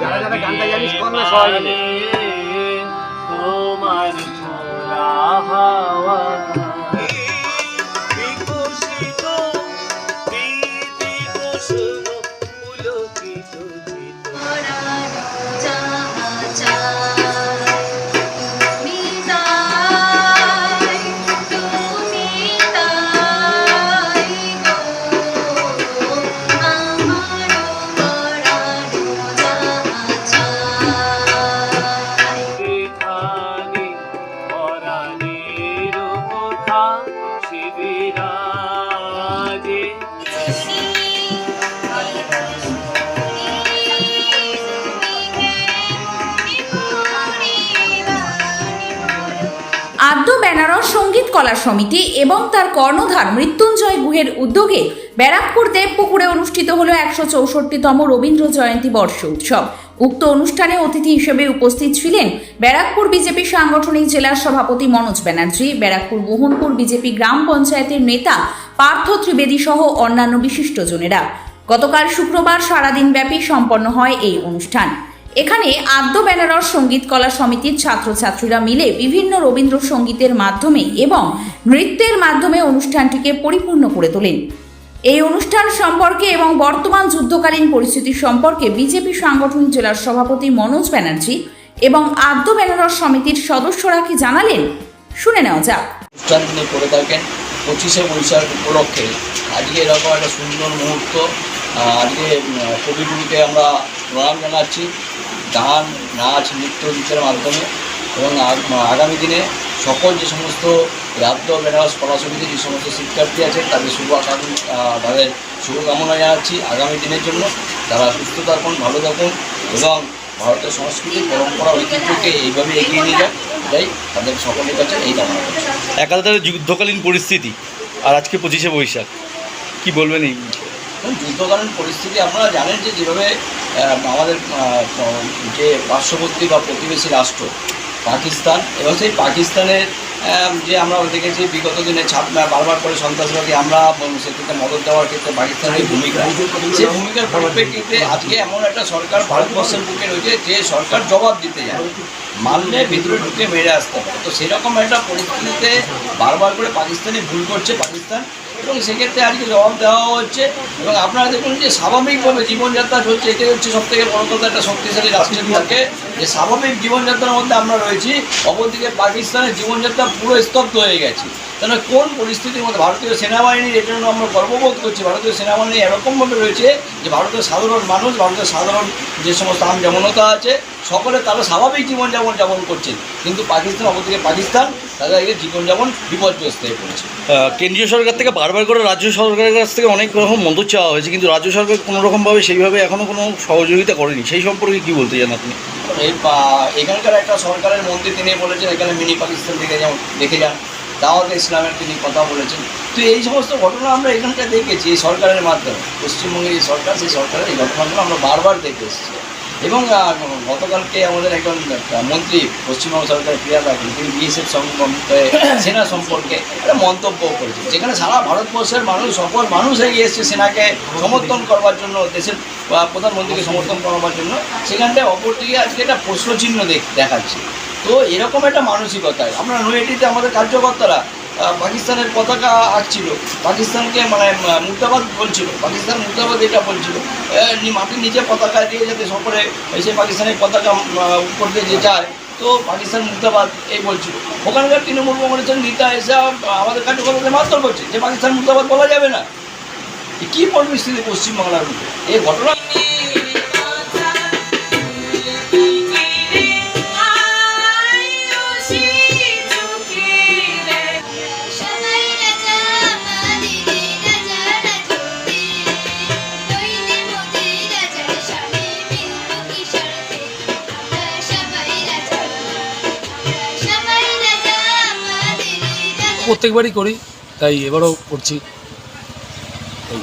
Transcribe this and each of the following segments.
যারা যারা গানটা জানিস কর না সবাই কলা সমিতি এবং তার কর্ণধার মৃত্যুঞ্জয় গুহের উদ্যোগে ব্যারাকপুর দেবপুকুরে অনুষ্ঠিত হলো একশো চৌষট্টিতম রবীন্দ্র জয়ন্তী বর্ষ উৎসব। উক্ত অনুষ্ঠানে অতিথি হিসেবে উপস্থিত ছিলেন ব্যারাকপুর বিজেপি সাংগঠনিক জেলার সভাপতি মনোজ ব্যানার্জি, ব্যারাকপুর মোহনপুর বিজেপি গ্রাম পঞ্চায়েতের নেতা পার্থ ত্রিবেদী সহ অন্যান্য বিশিষ্টজনেরা গতকাল শুক্রবার সারাদিন ব্যাপী সম্পন্ন হয় এই অনুষ্ঠান। এখানে আদ্য বেনারস সংগীত কলা সমিতির ছাত্রছাত্রীরা মিলে বিভিন্ন রবীন্দ্রসঙ্গীতের মাধ্যমে এবং নৃত্যের মাধ্যমে অনুষ্ঠানটিকে পরিপূর্ণ করে তোলেন। এই অনুষ্ঠান সম্পর্কে এবং বর্তমান যুদ্ধকালীন পরিস্থিতি সম্পর্কে বিজেপি সাংগঠনিক জেলার সভাপতি মনোজ ব্যানার্জি এবং আদ্য বেনারস সমিতির সদস্যরা কি জানালেন, শুনে নেওয়া যাক। অনুষ্ঠান তিনি করে থাকেন পঁচিশে বৈশাখ উপলক্ষে। আজকে এরকম একটা সুন্দর মুহূর্ত আজকে কবিগুরুকে আমরা প্রণাম জানাচ্ছি। গান নাচ নৃত্য গীতের মাধ্যমে এবং আগামী দিনে সকল যে সমস্ত রাজ্য কলা সমিতির যে সমস্ত শিক্ষার্থী আছেন তাদের শুভাকাঙ্ক্ষী আহ, তাদের শুভকামনা জানাচ্ছি আগামী দিনের জন্য। তারা সুস্থ থাকুন ভালো থাকুন এবং ভারতের সংস্কৃতি পরম্পরা ঐতিহ্যকে এইভাবে এগিয়ে নিয়ে যান এটাই তাদের সকলের কাছে এই কামনা করছি। একাধারে যুদ্ধকালীন পরিস্থিতি। আর আজকে পঁচিশে বৈশাখ। কি বলবেন এই যুদ্ধকালীন পরিস্থিতি আপনারা জানেন যে যেভাবে আমাদের যে পার্শ্ববর্তী বা প্রতিবেশী রাষ্ট্র, পাকিস্তান এবং সেই পাকিস্তানের যে আমরা দেখেছি বিগত দিনে ছাপ বারবার করে সন্ত্রাসবাদী আমরা সেক্ষেত্রে মদত দেওয়ার ক্ষেত্রে পাকিস্তানের ভূমিকা সেই ভূমিকার পরিপ্রেক্ষিতে আজকে এমন একটা সরকার ভারতবর্ষের বুকে রয়েছে যে সরকার জবাব দিতে যায় মানলে ভিতরে ঢুকে মেরে আসতে পারে তো সেরকম একটা পরিস্থিতিতে বারবার করে পাকিস্তানি ভুল করছে, পাকিস্তান এবং সেক্ষেত্রে আজকে জবাব দেওয়া হচ্ছে এবং আপনারা দেখুন যে স্বাভাবিকভাবে জীবনযাত্রা চলছে, এটাই হচ্ছে সব থেকে বড় কথা, একটা শক্তিশালী রাষ্ট্রের পক্ষে যে স্বাভাবিক জীবনযাত্রার মধ্যে আমরা রয়েছি, অপরদিকে পাকিস্তানের জীবনযাত্রা পুরো স্তব্ধ হয়ে গেছে। তাহলে কোন পরিস্থিতির মধ্যে ভারতীয় সেনাবাহিনীর, এটার জন্য আমরা গর্ববোধ করছি, ভারতীয় সেনাবাহিনী এরকমভাবে রয়েছে যে ভারতের সাধারণ মানুষ, ভারতের সাধারণ যে সমস্ত আম আছে, সকলে তারা স্বাভাবিক জীবনযাপন, যাপন করছেন কিন্তু পাকিস্তান, অপরদিকে পাকিস্তান তাদের জীবনযাপন বিপর্যস্ত হয়ে পড়েছে কেন্দ্রীয় সরকার থেকে বারবার করে রাজ্য সরকারের কাছ থেকে অনেক রকম মদত চাওয়া হয়েছে কিন্তু রাজ্য সরকার কোনো রকমভাবে সেইভাবে এখনও কোনো সহযোগিতা করেনি। সেই সম্পর্কে কি বলতে চান আপনি? এই এখানকার একটা সরকারের মন্ত্রী তিনি বলেছেন এখানে মিনি পাকিস্তান থেকে যেমন দেখে যান দাওয়াত ইসলামের তিনি কথা বলেছেন। তো এই সমস্ত ঘটনা আমরা এখানটা দেখেছি এই সরকারের মাধ্যমে। পশ্চিমবঙ্গের যে সরকার সেই সরকারের এই ঘটনাগুলো আমরা বারবার দেখে এসেছি। এবং গতকালকে আমাদের একজন মন্ত্রী, পশ্চিমবঙ্গ সরকারের ক্রিয়া থাকেন তিনি বিএসএফ সম্পর্কে সেনা সম্পর্কে একটা মন্তব্য করেছেন, যেখানে সারা ভারতবর্ষের মানুষ, সকল মানুষ এগিয়ে এসছে সেনাকে সমর্থন করবার জন্য, দেশের প্রধানমন্ত্রীকে সমর্থন করবার জন্য। সেখানটায় অপরদিকে আজকে একটা প্রশ্নচিহ্ন দেখ- দেখাচ্ছে। তো এরকম একটা মানসিকতায় আমরা নৈহাটিতে আমাদের কার্যকর্তারা পাকিস্তানের পতাকা আঁকছিল। পাকিস্তানকে মানে মুর্দাবাদ বলছিল। পাকিস্তান মুর্দাবাদ এটা বলছিল। মাটির নিচে পতাকা দিয়ে যাতে সকলে এসে পাকিস্তানের পতাকা করতে যে যায়, তো পাকিস্তান মুর্দাবাদ এই বলছিল। ওখানকার তৃণমূল কংগ্রেসের নেতা এসে আমাদের কার্যকর্তাদের মারধর করছে। যে পাকিস্তান মুর্দাবাদ বলা যাবে না। কী পরিস্থিতি পশ্চিমবাংলার মধ্যে? এই ঘটনা প্রত্যেকবারই করি তাই এবারও করছি।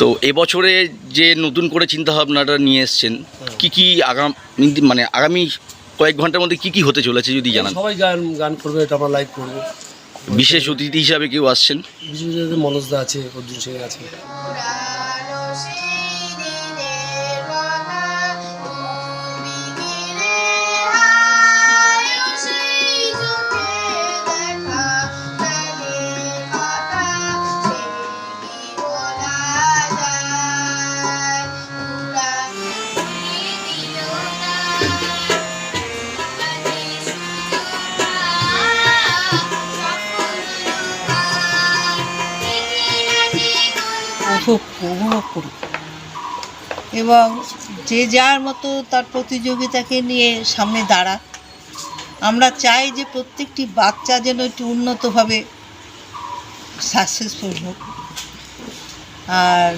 তো এবছরে যে নতুন করে চিন্তা ভাবনাটা নিয়ে এসছেন কি কি আগাম মানে আগামী কয়েক ঘণ্টার মধ্যে কি কি হতে চলেছে যদি জানান? সবাই গান গান করবে এটা আমরা লাইভ করব। বিশেষ অতিথি হিসাবে কেউ আসছেন? বিশেষ মনোজদা আছে অর্জুন সিং আছে। ভোগ উপভোগ করুক এবং যে যার মতো তার প্রতিযোগিতাকে নিয়ে সামনে দাঁড়াক। আমরা চাই যে প্রত্যেকটি বাচ্চা যেন একটু উন্নতভাবে সাকসেসফুল হোক। আর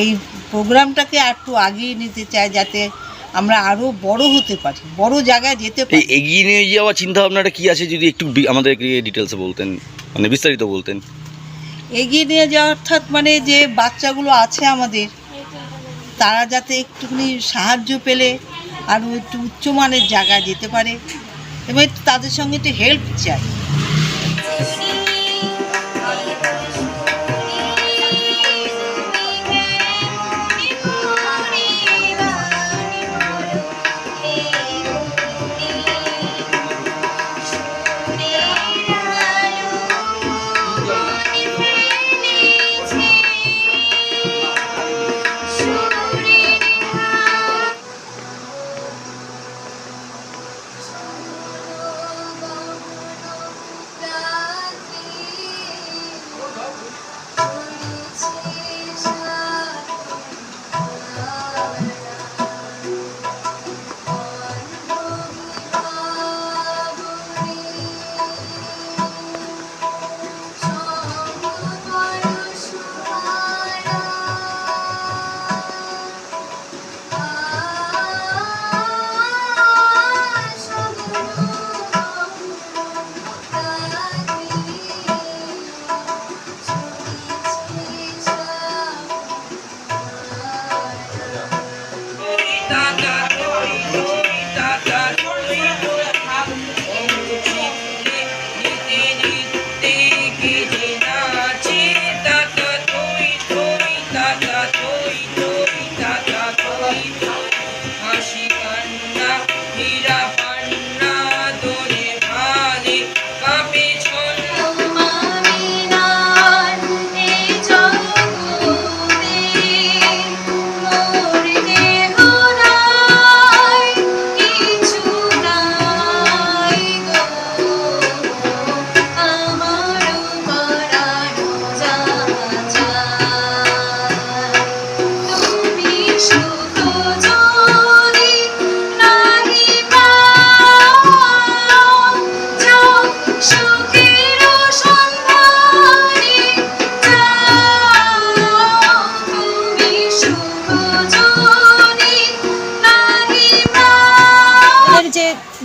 এই প্রোগ্রামটাকে একটু আগিয়ে নিতে চাই যাতে আমরা আরও বড় হতে পারি, বড় জায়গায় যেতে পারি। এগিয়ে নিয়ে যাওয়ার চিন্তা ভাবনাটা কি আছে যদি একটু আমাদেরকে ডিটেলসে বলতেন মানে বিস্তারিত বলতেন? এগিয়ে নিয়ে যাওয়া অর্থাৎ মানে যে বাচ্চাগুলো আছে আমাদের, তারা যাতে একটুখানি সাহায্য পেলে আরও একটু উচ্চমানের জায়গায় যেতে পারে, এবং তাদের সঙ্গে একটু হেল্প চাই।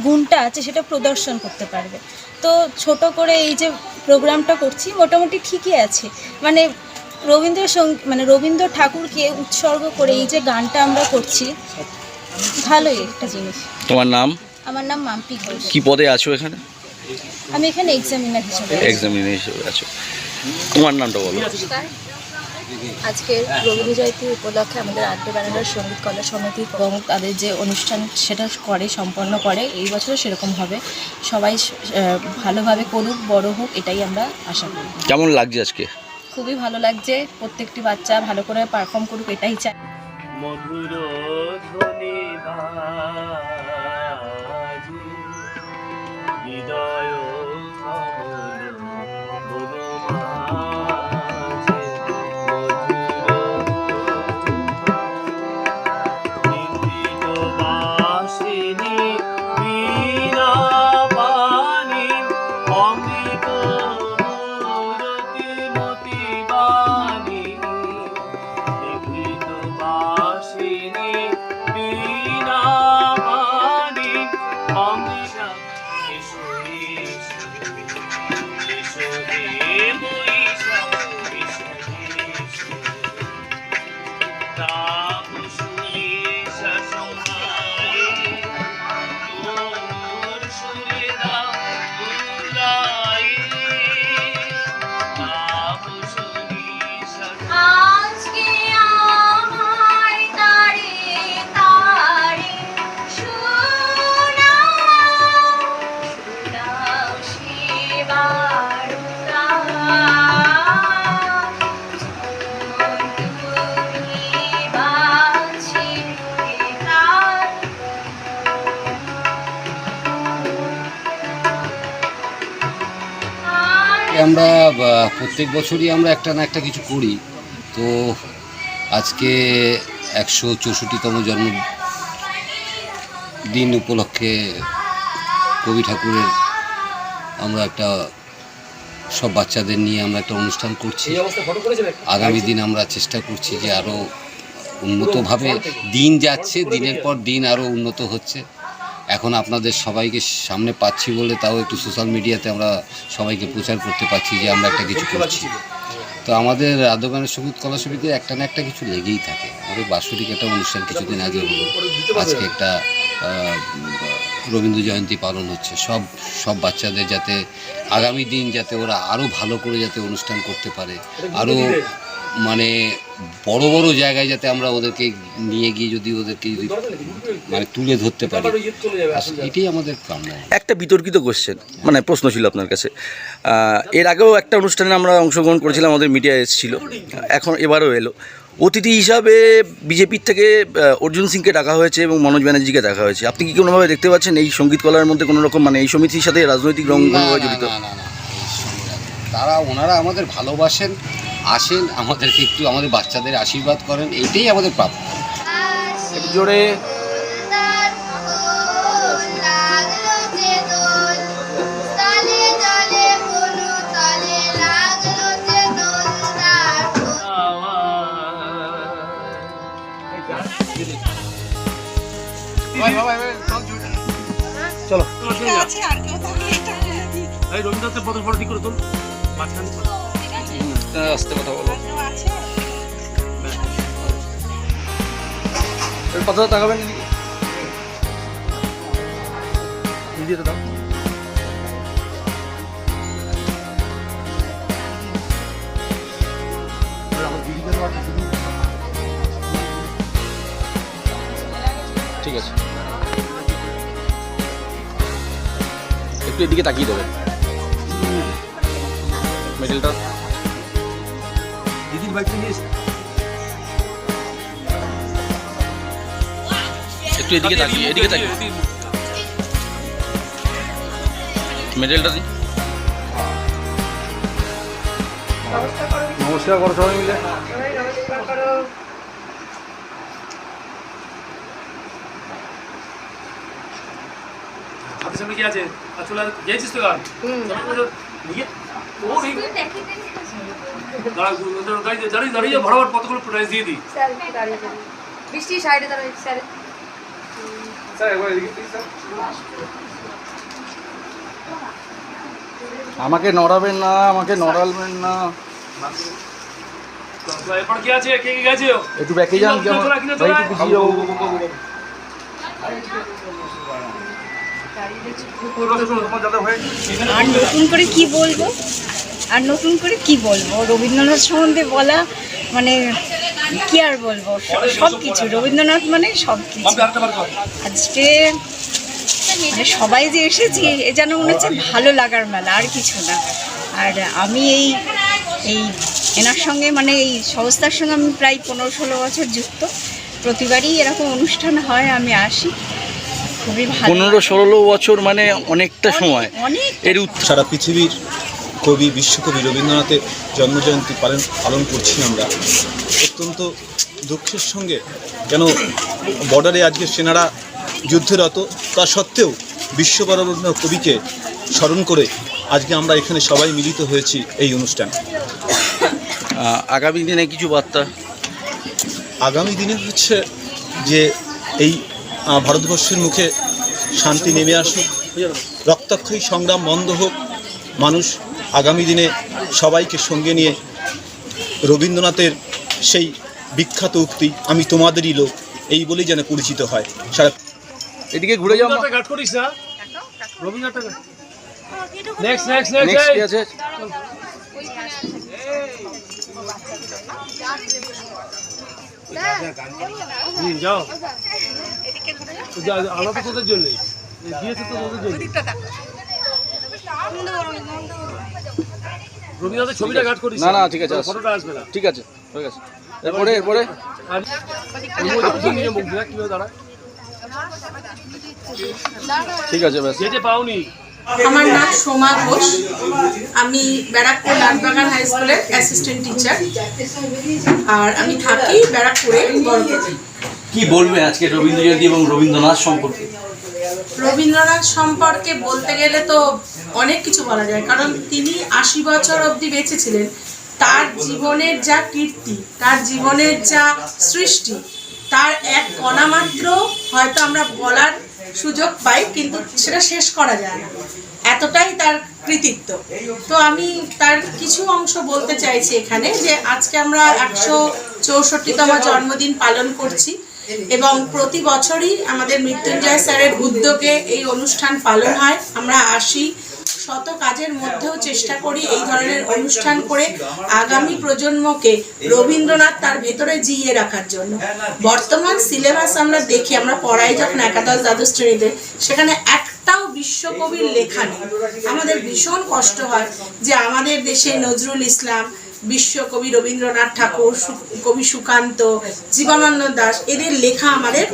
গুণটা আছে সেটা প্রদর্শন করতে পারবে। তো ছোট করে এই যে প্রোগ্রামটা করছি মোটামুটি ঠিকই আছে। মানে রবীন্দ্র সঙ্গী মানে রবীন্দ্র ঠাকুরকে উৎসর্গ করে এই যে গানটা আমরা করছি ভালোই একটা জিনিস। তোমার নাম? আমার নাম মাম্পি ঘোষ। কি পদে আছো এখানে? আমি এখানে এক্সামিনার হিসেবে আছি। এক্সামিনে হিসেবে আছো। তোমার নামটা বলো। আজকে রবীন্দ্র জয়ন্তী উপলক্ষে আমাদের আড্ডে বেড়ানোর সংগীত কলা সমিতি এবং তাদের যে অনুষ্ঠান সেটা করে সম্পন্ন করে এই বছরও সেরকম হবে। সবাই ভালোভাবে করুক বড় হোক এটাই আমরা আশা করি। কেমন লাগছে আজকে? খুবই ভালো লাগছে প্রত্যেকটি বাচ্চা ভালো করে পারফর্ম করুক এটাই চাই। মধুর ধ্বনি হৃদয় প্রত্যেক বছরই আমরা একটা না একটা কিছু করি। তো আজকে একশো চৌষট্টিতম জন্ম দিন উপলক্ষে কবি ঠাকুরের আমরা একটা সব বাচ্চাদের নিয়ে আমরা একটা অনুষ্ঠান করছি। আগামী দিন আমরা চেষ্টা করছি যে আরও উন্নতভাবে দিন যাচ্ছে দিনের পর দিন আরও উন্নত হচ্ছে। এখন আপনাদের সবাইকে সামনে পাচ্ছি বলে তাও একটু সোশ্যাল মিডিয়াতে আমরা সবাইকে প্রচার করতে পারছি যে আমরা একটা কিছু করছি। তো আমাদের আদগানের সংগীত কলা সমিতিতে একটা না একটা কিছু লেগেই থাকে। আমাদের বাৎসরিক একটা অনুষ্ঠান কিছুদিন আগে হলো। আজকে একটা রবীন্দ্র জয়ন্তী পালন হচ্ছে। সব সব বাচ্চাদের যাতে আগামী দিন যাতে ওরা আরও ভালো করে যাতে অনুষ্ঠান করতে পারে। আরও মানে বড় বড় জায়গায় যাতে আমরা ওদেরকে নিয়ে গিয়ে যদি ওদেরকে যদি মানে তুলে ধরতে পারি। এটাই আমাদের কাম্য। একটা বিতর্কিত কোশ্চেন মানে প্রশ্ন ছিল আপনার কাছে। এর আগেও একটা অনুষ্ঠানে আমরা অংশগ্রহণ করেছিলাম আমাদের মিডিয়া এসেছিল। এখন এবারও এলো। অতিথি হিসাবে বিজেপির থেকে অর্জুন সিংকে ডাকা হয়েছে এবং মনোজ ব্যানার্জিকে ডাকা হয়েছে। আপনি কি কোনোভাবে দেখতে পাচ্ছেন এই সংগীত কলার মধ্যে কোনো রকম মানে এই সমিতির সাথে রাজনৈতিক রং কোনোভাবে জড়িত। তারা ওনারা আমাদের ভালোবাসেন আসেন আমাদেরকে একটু আমাদের বাচ্চাদের আশীর্বাদ করেন এইটাই আমাদের প্রাপ্য। জোরে চলো। রবীন্দ্রনাথের পথ ফটো ঠিক করে তোল। মাঝখানে আস্তে কথা বলো। কথা তাকাবেন ভিডিওতে দাও। ঠিক আছে। একটু এদিকে তাকিয়ে দেবেন মেডেলটা বাইকটা নিয়ে এসে একটু এদিকে তাকিয়ে এদিকে তাকিয়ে। মেডেলটা দিই নমস্কার করো সবাই মিলে। কি আছে? আর চলে গিয়েছিস তো গান ও দাঁড়িয়ে দাঁড়িয়ে বরাবর কতগুলো প্রাইজ দিয়ে দিই বৃষ্টি সাইডে দাঁড়াই স্যার স্যার একবার এদিকে please, স্যার। আমাকে নড়াবেন না আমাকে নড়ালবেন না এরপর কি আছে কে কে গেছে একটু ব্যাকে যান কেমন ভাই একটু পিছিয়ে যাও। আর নতুন করে কি বলব আর নতুন করে কি বলব? রবীন্দ্রনাথ সম্বন্ধে বলা মানে কি আর বলব? সব কিছু। রবীন্দ্রনাথ মানে সব কিছু। আজকে মানে সবাই যে এসেছি এ যেন মনে হচ্ছে ভালো লাগার মেলা আর কিছু না। আর আমি এই এই এনার সঙ্গে মানে এই সংস্থার সঙ্গে আমি প্রায় পনেরো ষোলো বছর যুক্ত। প্রতিবারই এরকম অনুষ্ঠান হয় আমি আসি। খুবই ভালো পনেরো ষোলো বছর মানে অনেকটা সময়। অনেক। এর সারা পৃথিবীর কবি বিশ্বকবি রবীন্দ্রনাথের জন্মজয়ন্তী পালন পালন করছি আমরা। অত্যন্ত দুঃখের সঙ্গে কেন বর্ডারে আজকে সেনারা যুদ্ধরত তা সত্ত্বেও বিশ্ববরণ্য কবিকে স্মরণ করে আজকে আমরা এখানে সবাই মিলিত হয়েছি এই অনুষ্ঠান। আগামী দিনে কিছু বার্তা? আগামী দিনে হচ্ছে যে এই ভারতবর্ষের মুখে শান্তি নেমে আসুক রক্তাক্ষয়ী সংগ্রাম বন্ধ হোক মানুষ আগামী দিনে সবাইকে সঙ্গে নিয়ে রবীন্দ্রনাথের সেই বিখ্যাত উক্তি আমি তোমাদেরই লোক এই বলেই যেন পরিচিত হয়। সারা এদিকে ঘুরে যাও নেক্সট নেক্সট নেক্সট দিয়েছে তো তোদের জন্য। রবীন্দ্রনাথের ছবিটা গাট করিস। না, না, ঠিক আছে, ফটোটা আসবে না। ঠিক আছে ঠিক আছে এরপরে এরপরে? দাঁড়ায় ঠিক আছে ব্যাস। যেতে পাওনি। আমার নাম সোমা ঘোষ। আমি ব্যারাকপুর লালবাগান হাই স্কুলের অ্যাসিস্ট্যান্ট টিচার আর আমি থাকি ব্যারাকপুরে বড়পতি কি বলবে আজকে রবীন্দ্র জয়ন্তী এবং রবীন্দ্রনাথ সম্পর্কে? রবীন্দ্রনাথ সম্পর্কে বলতে গেলে তো অনেক কিছু বলা যায়, কারণ তিনি আশি বছর অবধি বেঁচে ছিলেন তার জীবনের যা কীর্তি, তার জীবনের যা সৃষ্টি, তার এক কণা মাত্র হয়তো আমরা বলার সুযোগ পাই, কিন্তু সেটা শেষ করা যায় না। এতটাই তার কৃতিত্ব। তো আমি তার কিছু অংশ বলতে চাইছি এখানে যে আজকে আমরা একশো চৌষট্টিতম জন্মদিন পালন করছি। এবং প্রতি বছরই আমাদের মৃত্যুঞ্জয় স্যারের উদ্যোগে এই অনুষ্ঠান পালন হয়। আমরা আসি, শত কাজের মধ্যেও চেষ্টা করি এই ধরনের অনুষ্ঠান করে আগামী প্রজন্মকে রবীন্দ্রনাথ তার ভেতরে জিইয়ে রাখার জন্য। বর্তমান সিলেবাস আমরা দেখি, আমরা পড়াই যখন একাদশ দ্বাদশ শ্রেণীতে, সেখানে একটাও বিশ্বকবির লেখা নেই। আমাদের ভীষণ কষ্ট হয় যে আমাদের দেশে নজরুল ইসলাম বিশ্বকবি রবীন্দ্রনাথ ঠাকুর কবি সুকান্ত জীবনানন্দ দাস এদের লেখা আমাদের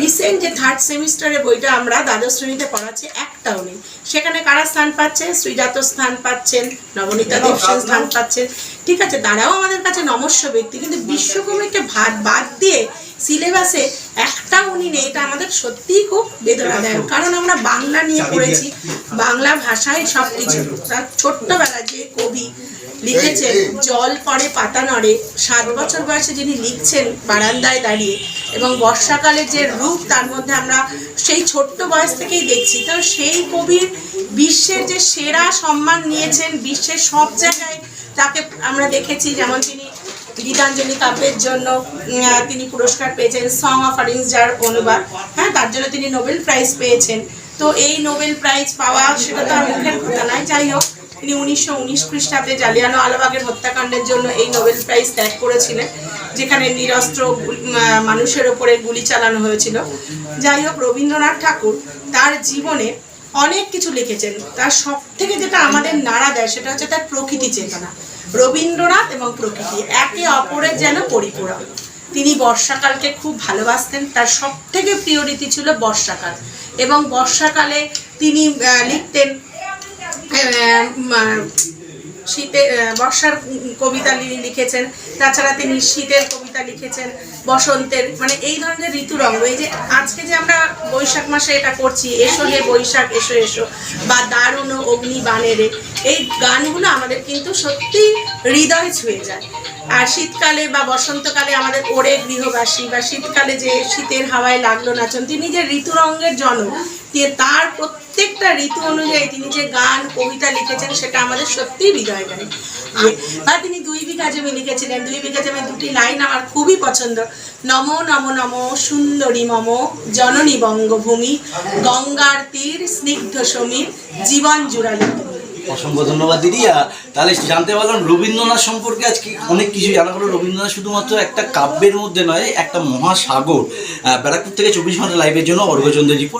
রিসেন্ট যে থার্ড সেমিস্টারে বইটা আমরা দ্বাদশ শ্রেণীতে পড়াচ্ছি একটাও নেই। সেখানে কারা স্থান পাচ্ছে শ্রীজাত স্থান পাচ্ছেন নবনীতা দেবসেন স্থান পাচ্ছেন। ঠিক আছে তারাও আমাদের কাছে নমস্য ব্যক্তি কিন্তু বিশ্বকবিকে ভাত বাদ দিয়ে সিলেবাসে একটা উনি নেই এটা আমাদের সত্যিই খুব বেদনাদায়ক। কারণ আমরা বাংলা নিয়ে পড়েছি বাংলা ভাষায় সব কিছু তার ছোট্টবেলা যে কবি লিখেছেন জল পড়ে পাতা নড়ে। সাত বছর বয়সে যিনি লিখছেন বারান্দায় দাঁড়িয়ে এবং বর্ষাকালে যে রূপ তার মধ্যে আমরা সেই ছোট্ট বয়স থেকেই দেখছি। তো সেই কবির বিশ্বের যে সেরা সম্মান নিয়েছেন বিশ্বের সব জায়গায় তাকে আমরা দেখেছি। যেমন তিনি গীতাঞ্জলি কাব্যের জন্য তিনি পুরস্কার পেয়েছেন সং অফ অরিংস যার অনুবাদ। হ্যাঁ তার জন্য তিনি নোবেল প্রাইজ পেয়েছেন। তো এই নোবেল প্রাইজ পাওয়া সেটা তো আর মুখের কথা নয়। যাই হোক তিনি উনিশশো উনিশ খ্রিস্টাব্দে জালিয়ানো আলবাগের হত্যাকাণ্ডের জন্য এই নোবেল প্রাইজ ত্যাগ করেছিলেন, যেখানে নিরস্ত্র মানুষের ওপরে গুলি চালানো হয়েছিল। যাই হোক, রবীন্দ্রনাথ ঠাকুর তার জীবনে অনেক কিছু লিখেছেন। তার সব থেকে যেটা আমাদের নাড়া দেয়, সেটা হচ্ছে তার প্রকৃতি চেতনা। রবীন্দ্রনাথ এবং প্রকৃতি একে অপরের যেন পরিপূরক। তিনি বর্ষাকালকে খুব ভালোবাসতেন। তার সব থেকে প্রিয় রীতি ছিল বর্ষাকাল। এবং বর্ষাকালে তিনি লিখতেন শীতে বর্ষার কবিতা লিখেছেন। তাছাড়া তিনি শীতের কবিতা লিখেছেন, বসন্তের মানে এই ধরনের ঋতুরঙ্গ। এই যে আজকে যে আমরা বৈশাখ মাসে এটা করছি, এসো হে বৈশাখ, এসো এসো, বা দারুণ অগ্নি বানেরে এই গানগুলো আমাদের কিন্তু সত্যি হৃদয় ছুঁয়ে যায়। আর শীতকালে বা বসন্তকালে আমাদের ওরে গৃহবাসী, বা শীতকালে যে শীতের হাওয়ায় লাগল নাচন, তিনি যে ঋতুরঙ্গের জনক দিয়ে তার প্রত্যেকটা ঋতু অনুযায়ী তিনি যে গান, কবিতা লিখেছেন, সেটা আমাদের সত্যিই হৃদয় গায়। বা তিনি দুই বিঘা জমি লিখেছিলেন। দুই বিঘা জমি দুটি লাইন আমার খুবই পছন্দ। নম নম নম, সুন্দরী মম, জননী বঙ্গভূমি, গঙ্গার তীর, স্নিগ্ধ সমীর, জীবন জুড়ালি। অসংখ্য ধন্যবাদ দিদি। তাহলে জানতে পারলাম রবীন্দ্রনাথ সম্পর্কে আজকে অনেক কিছু জানা গেলো। রবীন্দ্রনাথ শুধুমাত্র একটা কাব্যের মধ্যে নয়, একটা মহাসাগর। ব্যারাকপুর থেকে চব্বিশ ঘণ্টা লাইভের জন্য অর্ঘচন্দ্র রিপোর্ট